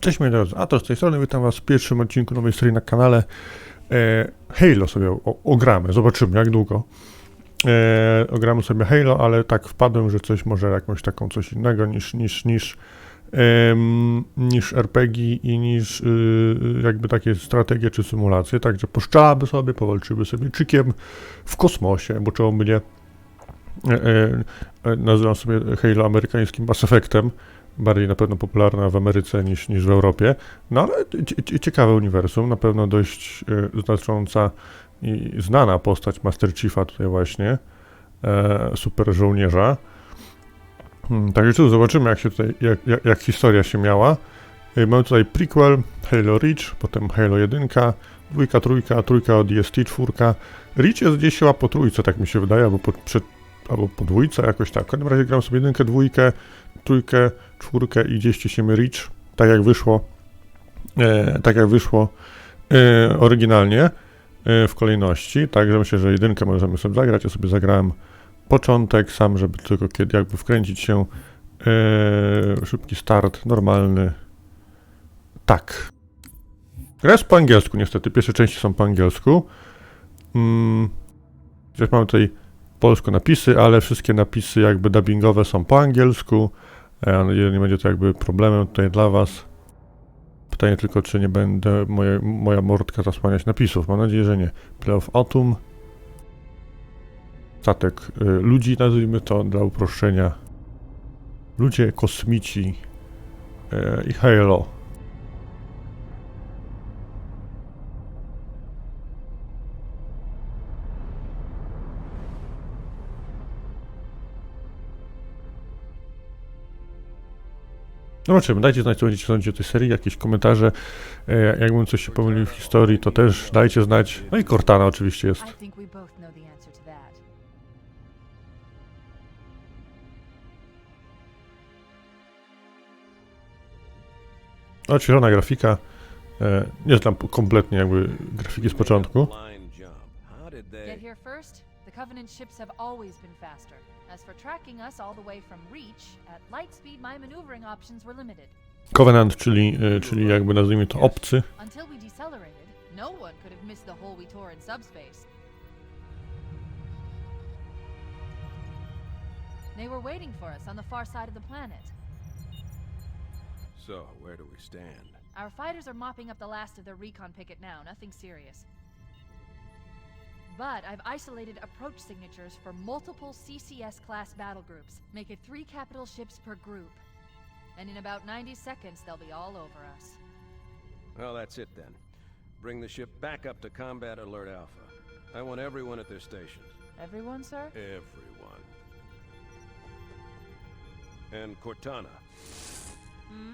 Cześć moi drodzy, a to z tej strony witam was w pierwszym odcinku nowej serii na kanale. E, Halo sobie o, ogramy, zobaczymy jak długo. E, ogramy sobie Halo, ale tak wpadłem, że coś może jakąś taką coś innego niż, niż, niż, niż RPG i niż y, jakby takie strategie czy symulacje, także poszczelaby sobie, powalczymy sobie czykiem w kosmosie, bo czemu nie. E, e, e, nazywam sobie Halo amerykańskim Mass Effectem bardziej na pewno popularna w Ameryce niż, niż w Europie. No ale cie- cie- ciekawe uniwersum, na pewno dość e, znacząca i znana postać Master Chiefa tutaj właśnie, e, super żołnierza. Hmm, także tu zobaczymy jak się tutaj, jak, jak, jak historia się miała. E, mamy tutaj prequel, Halo Reach, potem Halo 1, dwójka, trójka, trójka ODST, czwórka. Reach jest gdzieś chyba po trójce, tak mi się wydaje, albo po, przed, albo po dwójce, jakoś tak. W każdym razie gram sobie jedynkę, dwójkę, trójkę, czwórkę i gdzieś ściśniemy Reach, tak jak wyszło, e, tak jak wyszło e, oryginalnie e, w kolejności, także myślę, że jedynkę możemy sobie zagrać, ja sobie zagrałem początek sam, żeby tylko kiedy jakby wkręcić się e, szybki start, normalny, tak. Gra jest po angielsku niestety, pierwsze części są po angielsku, mm, mamy tutaj polsko napisy, ale wszystkie napisy jakby dubbingowe są po angielsku, Mam nadzieję, nie będzie to jakby problemem tutaj dla Was. Pytanie tylko, czy nie będę moje, moja mordka zasłaniać napisów. Mam nadzieję, że nie. Playoff Autumn. Statek y, ludzi, nazwijmy to dla uproszczenia. Ludzie, kosmici y, i Halo. Zobaczymy, dajcie znać, co będziecie sądzić o tej serii, jakieś komentarze. E, jakbym coś się pomylił w historii, to też dajcie znać. No i Cortana oczywiście jest. I think we both know the answer to that. Odświeżona grafika. E, nie znam kompletnie jakby grafiki z początku. Get here first? The Covenant ships have always been faster. As for tracking us all the way from Reach, at light speed my maneuvering options were limited. Covenant, czyli, e, czyli jakby nazwijmy to obcy. Until we decelerated, no one could have missed the hole we tore in subspace. They were waiting for us on the far side of the planet. So, where do we stand? Our fighters are mopping up the last of their recon picket now, nothing serious. But I've isolated approach signatures for multiple CCS class battle groups. Make it three capital ships per group. And in about 90 seconds, they'll be all over us. Well, that's it then. Bring the ship back up to Combat Alert Alpha. I want everyone at their stations. Everyone, sir? Everyone. And Cortana. Hmm?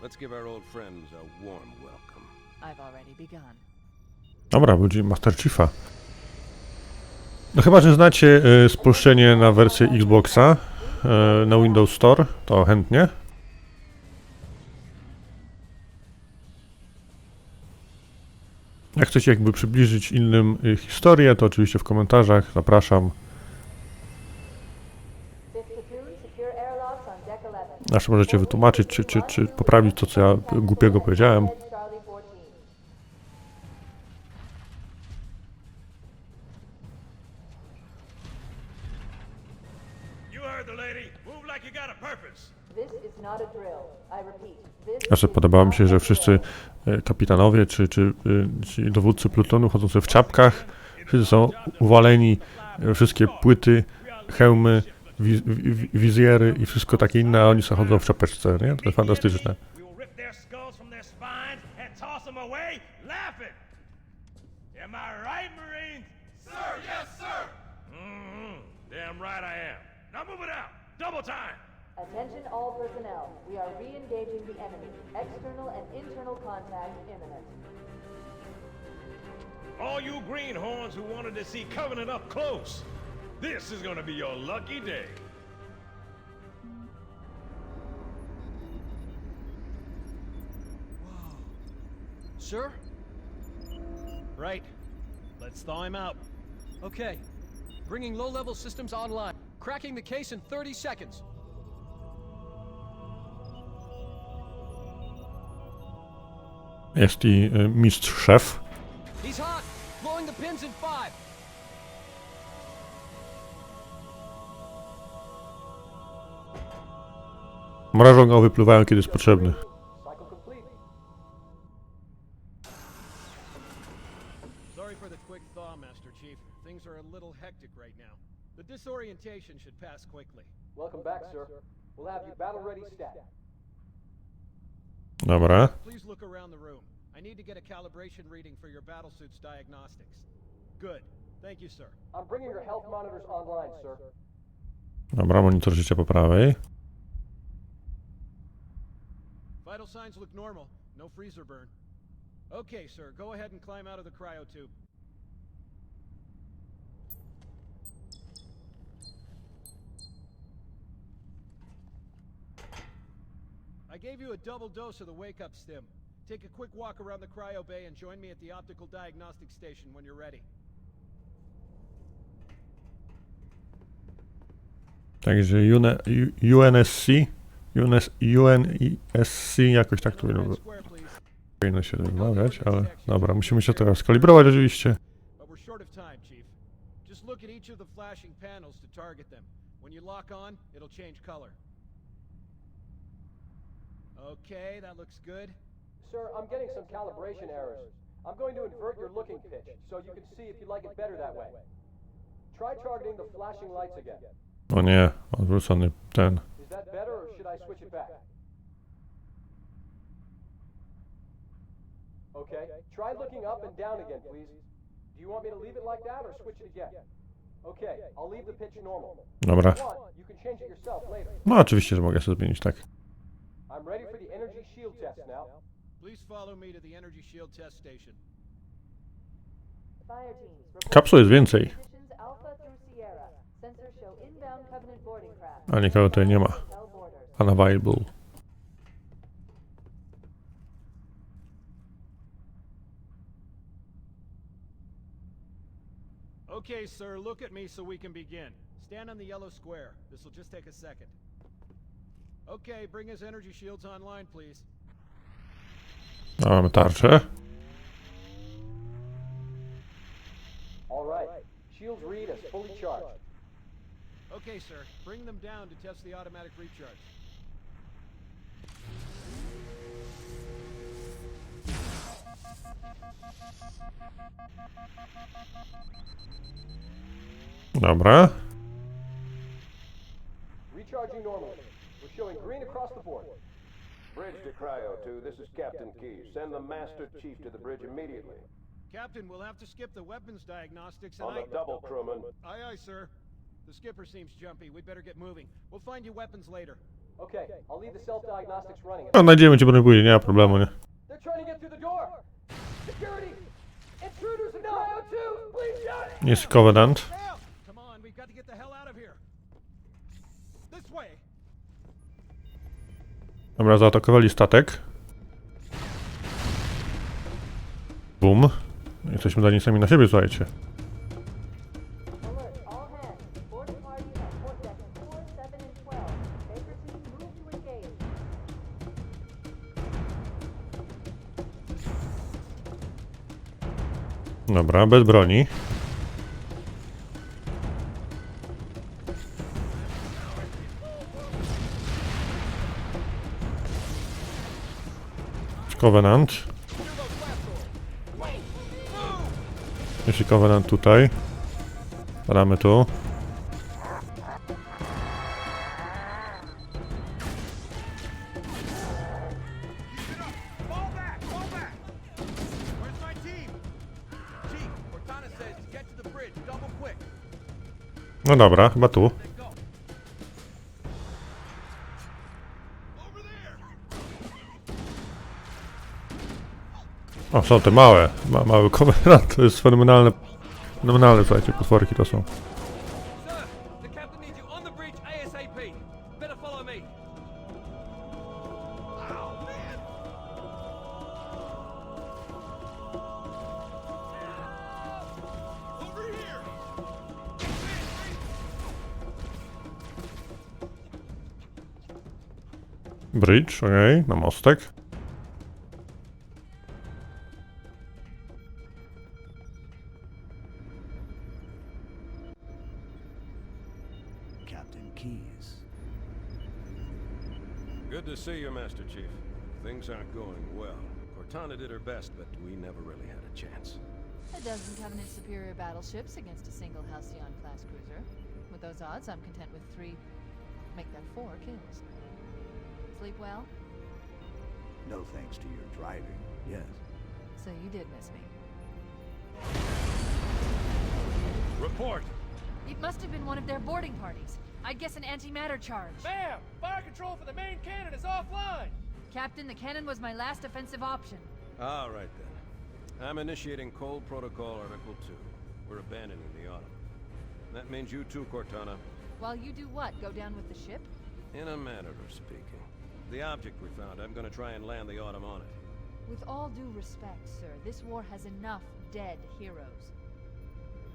Let's give our old friends a warm welcome. I've already begun. Dobra, będzie Master Chiefa. No chyba, że znacie spolszczenie na wersję Xboxa e, na Windows Store, to chętnie. Jak chcecie jakby przybliżyć innym e, historię, to oczywiście w komentarzach zapraszam. 11. Zawsze możecie wytłumaczyć, czy, czy, czy poprawić to, co ja głupiego powiedziałem. Znaczy, podobało mi się, że wszyscy e, kapitanowie czy, czy, ci dowódcy plutonu chodzący w czapkach, wszyscy są uwaleni, e, wszystkie płyty, hełmy, wi, wi, wizjery i wszystko takie inne, a oni sobie chodzą w czapeczce, nie? To jest fantastyczne. Mm-hmm. Double time. Attention all personnel. We are re-engaging the enemy. External and internal contact imminent. All you greenhorns who wanted to see Covenant up close, this is gonna be your lucky day. Sir? Right. Let's thaw him out. Okay. Bringing low-level systems online. Cracking the case in 30 seconds. jest i y, mistrz szef. Mrożą go wypluwają, kiedy jest potrzebny. disorientation should pass quickly. Welcome back, sir. We'll have your battle ready stat. Dobra. Please look around the room. I need to get a calibration reading for your battlesuit's diagnostics. Good. Thank you, sir. I'm bringing your health monitors online, sir. Dobra, monitor życia po prawej. Vital signs look normal. No freezer burn. Okay, sir. Go ahead and climb out of the cryo tube. Gave you a double dose of the wake up stim. Take a quick walk around the cryo bay and join me at the optical diagnostic station when you're ready. Także UNSC, UNS, UNSC, jakoś tak to powinno się wymawiać, ale dobra, musimy się teraz kalibrować oczywiście. Just look at each of the flashing panels to target them. When you lock on, it'll change color. Okay, that looks good. Sir, I'm getting some calibration errors. I'm going to invert your looking pitch so you can see if you like it better that way. Try targeting the flashing lights again. O nie, odwrócony ten. Is that better or should I switch it back? Okay. Try looking up and down again, please. Do you want me to leave it like that or switch it again? Okay, I'll leave the pitch normal. Dobra. If you want, you can change it yourself later. No oczywiście, że mogę sobie zmienić, tak. I'm ready for the energy shield test now. Please follow me to the energy shield test station. Fire teams, report Kapsuł jest więcej, positions Alpha through Sierra. Sensors show inbound Covenant boarding craft. a nikogo tutaj nie ma. Hotel borders. Unavailable. Okay, sir, look at me so we can begin. Stand on the yellow square. This will just take a second. Okay, bring his energy shields online, please. A mamy tarczę. All right. Shields read as fully charged. Okay, sir, bring them down to test the automatic recharge. Dobra. Recharging normally. We're showing green across the board. Bridge to Cryo 2, this is Captain Key. Send the Master Chief to the bridge immediately. Captain, we'll have to skip the weapons diagnostics and On I... double, crewman. Aye, aye, sir. The skipper seems jumpy. We'd better get moving. We'll find you weapons later. Okay, I'll leave the self-diagnostics running. No, znajdziemy cię, bo nie pójdzie, nie ma problemu, nie? They're trying Dobra, zaatakowali statek. Bum. Jesteśmy nich sami na siebie, słuchajcie. Alert, all hands. Covenant. Jeśli Covenant tutaj. Padamy tu. Fall back! Fall back! O, są te małe. Ma, mały Covenant. To jest fenomenalne. Fenomenalne, słuchajcie, potworki to są. Bridge ASAP. Better follow me. Master Chief. Things aren't going well. Cortana did her best, but we never really had a chance. A dozen Covenant superior battleships against a single Halcyon class cruiser. With those odds, I'm content with three. Make that four kills. Sleep well? No thanks to your driving, yes. So you did miss me. Report! It must have been one of their boarding parties. I'd guess an antimatter charge. Ma'am, fire control for the main cannon is offline. Captain, the cannon was my last offensive option. All right then. I'm initiating Cold Protocol Article 2. We're abandoning the Autumn. That means you too, Cortana. While you do what? Go down with the ship? In a manner of speaking. The object we found, I'm gonna try and land the Autumn on it. With all due respect, sir, this war has enough dead heroes.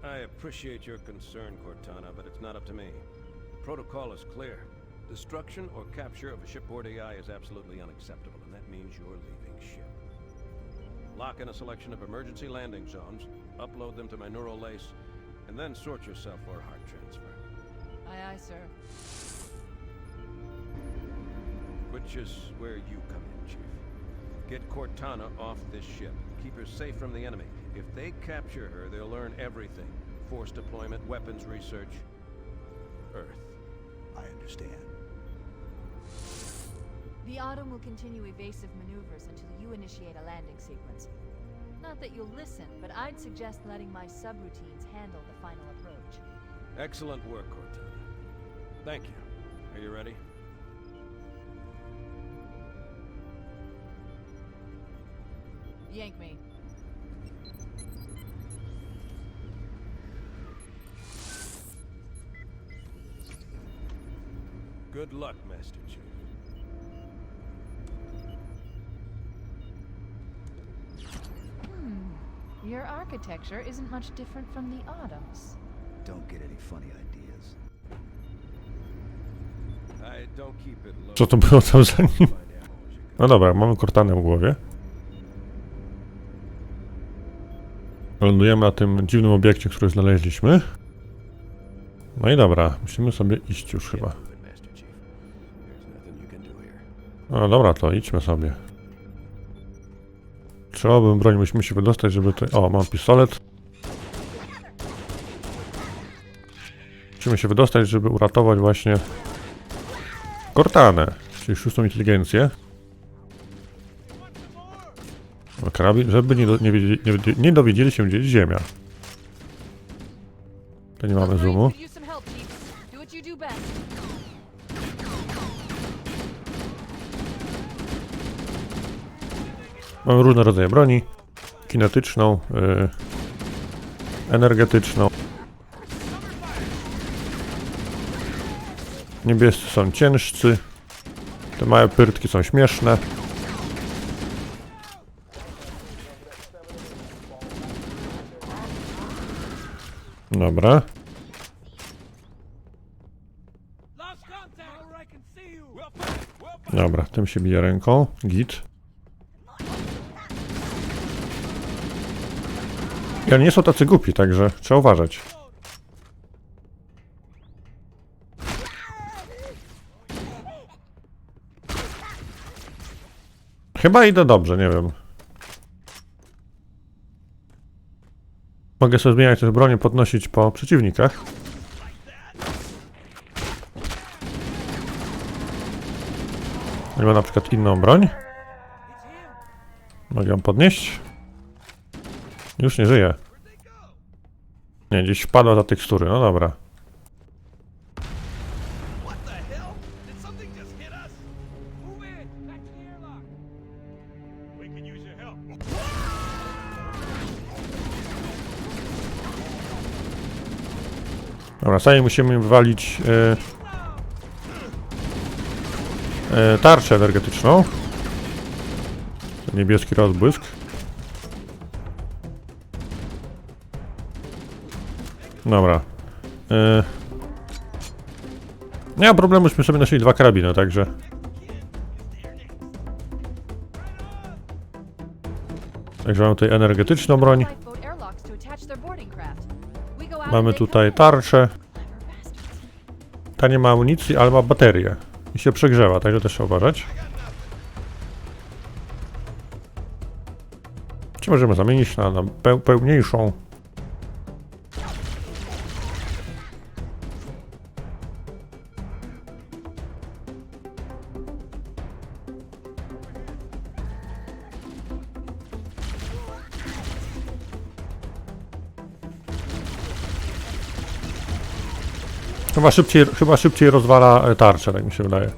I appreciate your concern, Cortana, but it's not up to me. Protocol is clear. Destruction or capture of a shipboard AI is absolutely unacceptable, and that means you're leaving ship. Lock in a selection of emergency landing zones, upload them to my neural lace, and then sort yourself for a heart transfer. Aye, aye, sir. Which is where you come in, Chief. Get Cortana off this ship. Keep her safe from the enemy. If they capture her, they'll learn everything. Force deployment, weapons research, Earth. I understand. The Autumn will continue evasive maneuvers until you initiate a landing sequence. Not that you'll listen, but I'd suggest letting my subroutines handle the final approach. Excellent work, Cortana. Thank you. Are you ready? Yank me. Good luck, Master Chief. Your architecture isn't much different from the Autumn's. Don't get any funny ideas. I don't keep it low. Co to było tam za nim? No dobra, mamy Cortanę w głowie. Lądujemy na tym dziwnym obiekcie, który znaleźliśmy. No i dobra, musimy sobie iść już chyba. No dobra, to idźmy sobie. Trzeba by broń, musimy się wydostać, żeby to... O, mam pistolet. Musimy się wydostać, żeby uratować właśnie Cortanę, czyli szóstą inteligencję. Karabin, żeby nie, do, nie, wiedzieli, nie, nie dowiedzieli się, gdzie jest ziemia. To nie mamy zoomu. Mamy różne rodzaje broni. Kinetyczną, yy, energetyczną. Niebiescy są ciężcy. Te małe pyrtki są śmieszne. Dobra. Dobra, tym się bije ręką. Git. I oni nie są tacy głupi, także trzeba uważać. Chyba idę dobrze, nie wiem. Mogę sobie zmieniać też bronię, podnosić po przeciwnikach. Ma na przykład inną broń. Mogę ją podnieść. Już nie żyje. Nie, gdzieś wpadła ta tekstury, no dobra. Dobra, sami musimy wywalić e, e, tarczę energetyczną. Niebieski rozbłysk. Dobra. Yy... Nie ma problemu, myśmy sobie nosili dwa karabiny, także... Także mamy tutaj energetyczną broń. Mamy tutaj tarczę. Ta nie ma amunicji, ale ma baterię. I się przegrzewa, także też trzeba uważać. Czy możemy zamienić na, na pełniejszą? Chyba szybciej, chyba szybciej rozwala e, tarczę, tak mi się wydaje.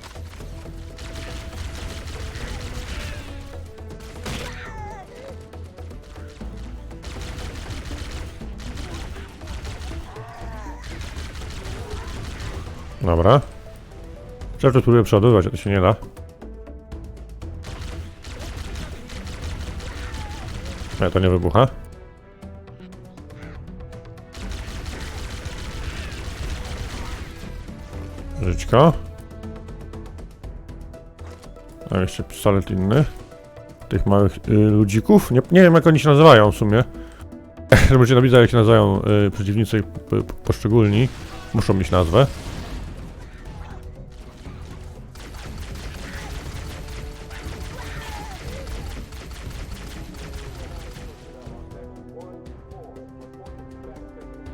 Dobra. Cały czas próbuję przeładowywać, a to się nie da. Nie, to nie wybucha. Żyćko. A jeszcze pistolet inny. Tych małych y, ludzików. Nie, nie wiem jak oni się nazywają w sumie. Żebyście napisali jak się nazywają y, przeciwnicy p- poszczególni. Muszą mieć nazwę.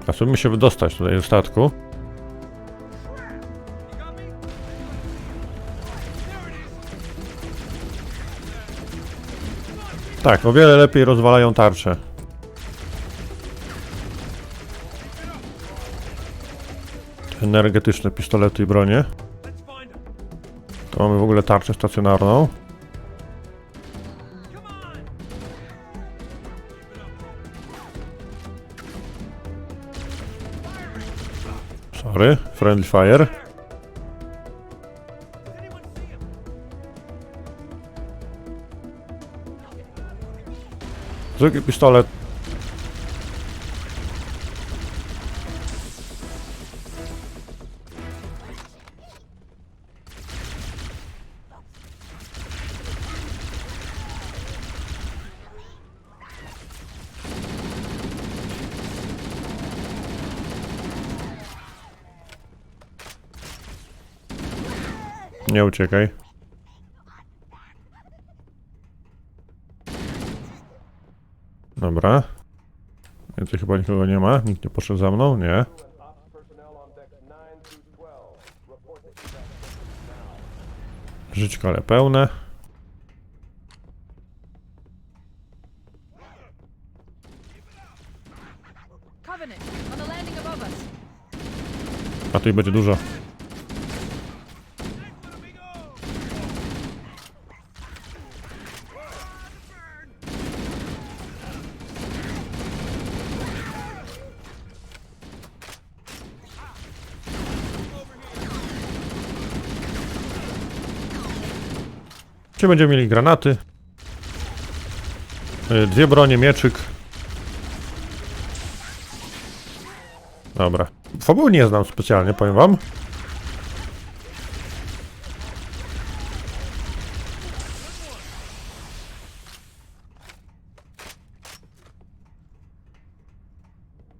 A spróbujmy się wydostać tutaj ze statku. Tak, o wiele lepiej rozwalają tarcze. Energetyczne pistolety i bronie. To mamy w ogóle tarczę stacjonarną. Sorry, friendly fire. Zwykły pistolet. Nie uciekaj. Dobra. Więcej chyba nikogo nie ma. Nikt nie poszedł za mną? Nie. Ops personnel on decks 9 through 12. Report that you Żyćko, ale pełne. A tu ich będzie dużo. Będziemy mieli granaty? Y, Dwie bronie, mieczyk. Dobra. Fabuły nie znam specjalnie, powiem wam.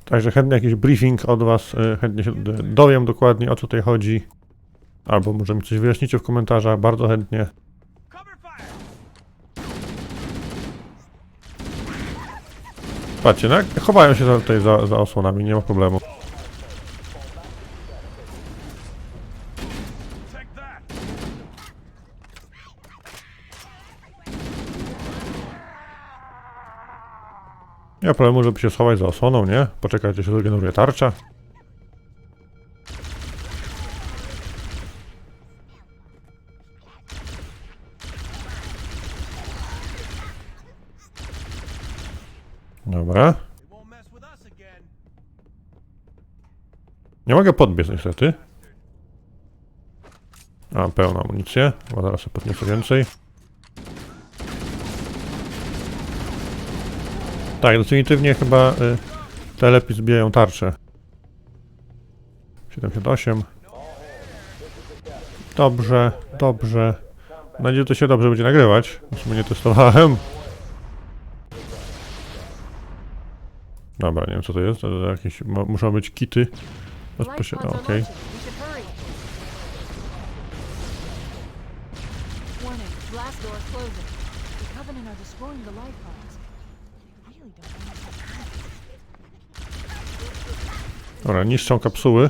Także chętnie jakiś briefing od was, y, chętnie się dowiem dokładnie o co tutaj chodzi. Albo może mi coś wyjaśnicie w komentarzach, bardzo chętnie. Cover fire! Patrzcie, no, chowają się za, tutaj za, za osłonami, nie ma problemu. Nie ma problemu, żeby się schować za osłoną, nie? Poczekać, aż się zregeneruje tarcza. Dobra. Nie mogę podbiec niestety. A, pełna amunicję. Chyba zaraz sobie podniosę więcej. Tak, definitywnie chyba y, te lepiej zbijają tarczę. 78. Dobrze, dobrze. Mam nadzieję, że to się dobrze będzie nagrywać. W sumie nie testowałem. Dobra, nie wiem co to jest. To jakieś, muszą być kity. Bezpośrednio, okej. happening. Dobra, niszczą kapsuły.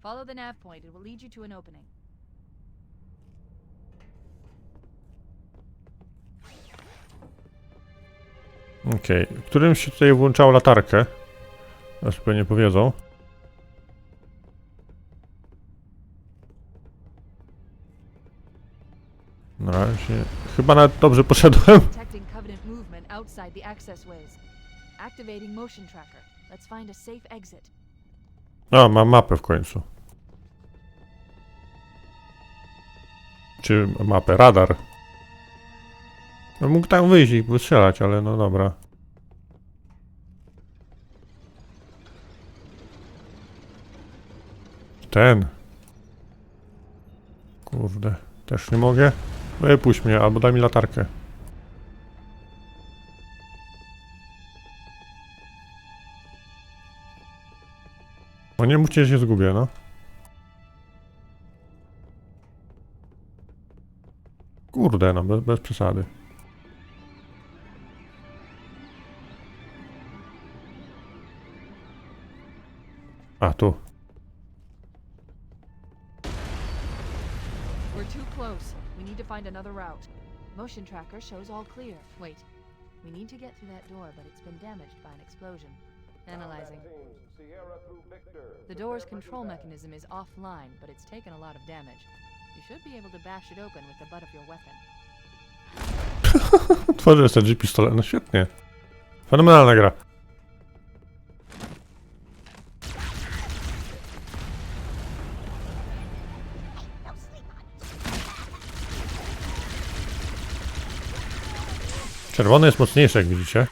Follow the nav point. It will lead you to an opening. Okej, którym się tutaj włączało latarkę? Teraz sobie nie powiedzą. Na razie... Chyba nawet dobrze poszedłem. A, mam mapę w końcu. Czy mapę? Radar. No mógł tam wyjść i wystrzelać, ale no dobra. Ten. Kurde, też nie mogę. Wypuść mnie, albo daj mi latarkę. O nie mówcie, że się zgubię, no. Kurde, no, bez, bez przesady. A, tu. We're too close. We need to find another route. Motion tracker shows all clear. Wait. We need to get through that door, but it's been damaged by an explosion. Analyzing. Sierra through Victor. The door's control mechanism is offline, but it's taken a lot of damage. You should be able to bash it open with the butt of your weapon. Tworzy SLG pistolet, no świetnie. Fenomenalna gra. Czerwony jest mocniejszy, jak widzicie.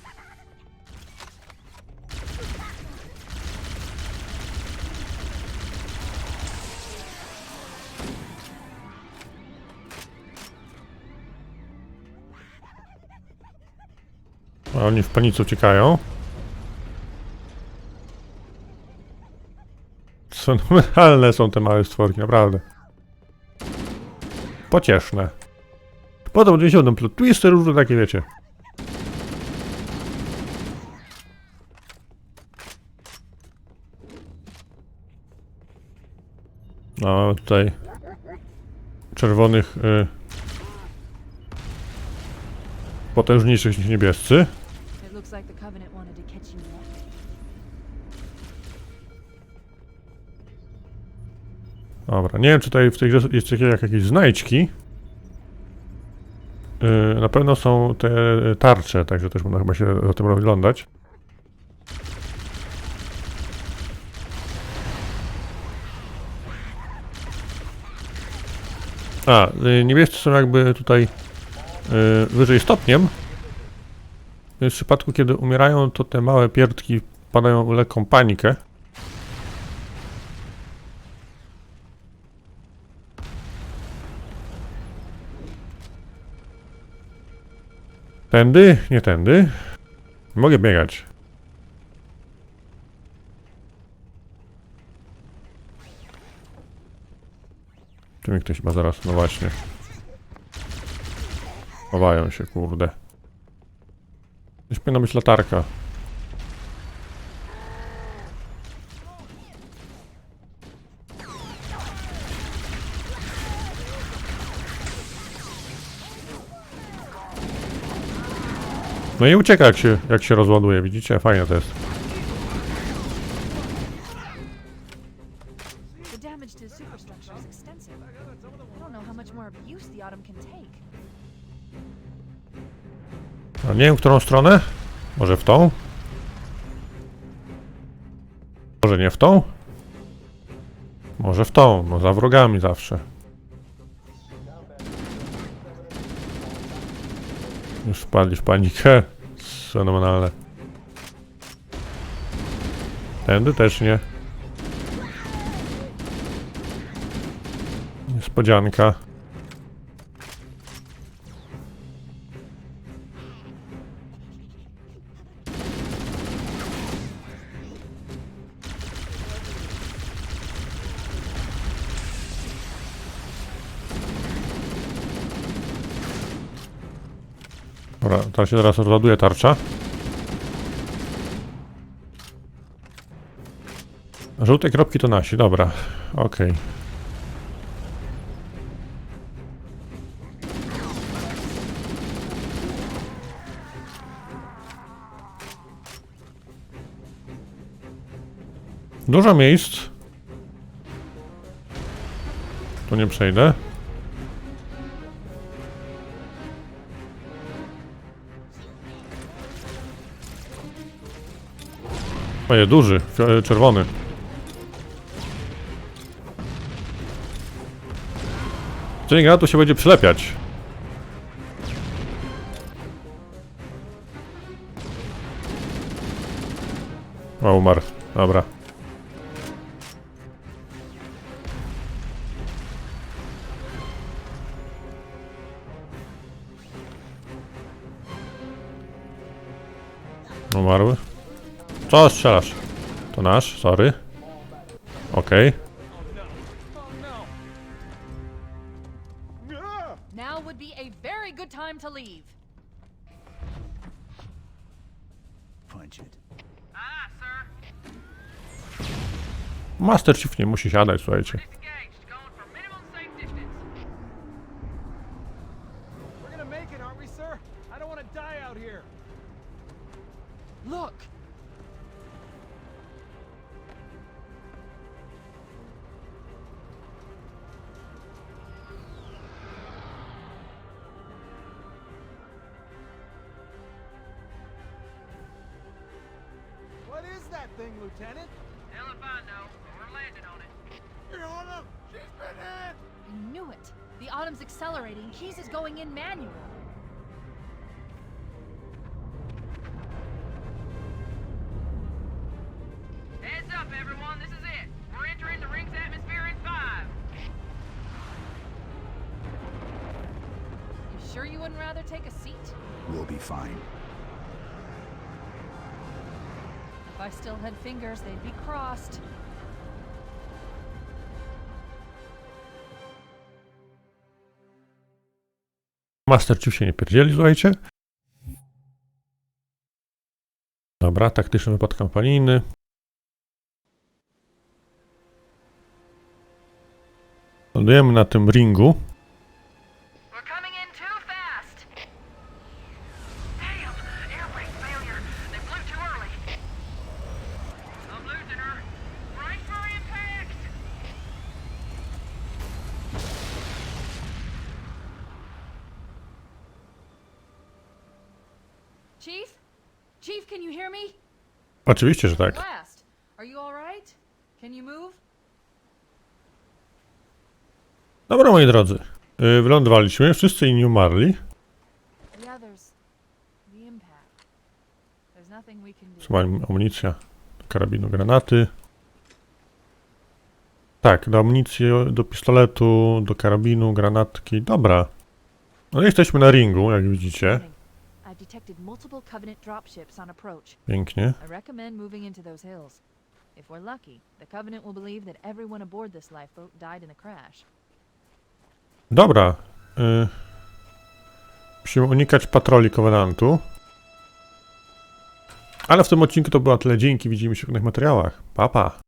A oni w panice uciekają. Fenomenalne są te małe stworki, naprawdę. Pocieszne. Potem gdzieś będą plot różne takie, wiecie. Mamy tutaj czerwonych y, potężniejszych niż niebiescy. Dobra, nie wiem czy tutaj w tej grze jest jak jakieś znajdźki. Yy, na pewno są te tarcze, także też można chyba się za tym rozglądać. A, y, niebiescy są jakby tutaj y, wyżej stopniem. Więc w przypadku, kiedy umierają, to te małe pierdki padają w lekką panikę. Tędy? Nie tędy. Mogę biegać. Tu mi ktoś ma zaraz, no właśnie. Chowają się, kurde. Gdzieś powinna być latarka. No i ucieka jak się, jak się rozładuje, widzicie? Fajnie to jest. Nie wiem, w którą stronę? Może w tą? Może nie w tą? Może w tą, no za wrogami zawsze. Już wpadli w panikę. Fenomenalne. Tędy też nie. Niespodzianka. Dobra, to się teraz rozładuje tarcza. Żółte kropki to nasi, dobra. Okej. Okay. Dużo miejsc. Tu nie przejdę. Oje, duży, fio- czerwony. Czyli gra tu się będzie przylepiać. O, umarł. Dobra. Co strzelasz? To nasz, sorry. Okej. Now would be a very good time to leave. Punch it. Aye, sir. Master Chief nie musi siadać, słuchajcie. Lieutenant? Hell if I know, we're landing on it. You're on him! She's been hit! I knew it. The Autumn's accelerating. Keys is going in manual. Heads up, everyone. This is it. We're entering the ring's atmosphere in five. You sure you wouldn't rather take a seat? We'll be fine. I still had fingers, they'd be crossed. Master Chief się nie pierdzieli, słuchajcie. Dobra, taktyczny wypad kampanijny. Lądujemy na tym ringu. Chief? Chief, can you hear me? Oczywiście, że tak. Blast! Are you alright? Can you move? Dobra, moi drodzy. Yy, wylądowaliśmy, wszyscy inni umarli. The others. The impact. There's nothing we can do. Trzeba amunicja do karabinu, granaty. Tak, do amunicji, do pistoletu, do karabinu, granatki. Dobra. No jesteśmy na ringu, jak widzicie. Detected multiple Covenant dropships on approach. Pięknie. I recommend moving into those hills. If we're lucky, the Covenant will believe that everyone aboard this lifeboat died in the crash. Dobra. Y... Musimy unikać patroli Covenantu. Ale w tym odcinku to było tyle. Dzięki, widzimy się w innych materiałach. Pa, pa.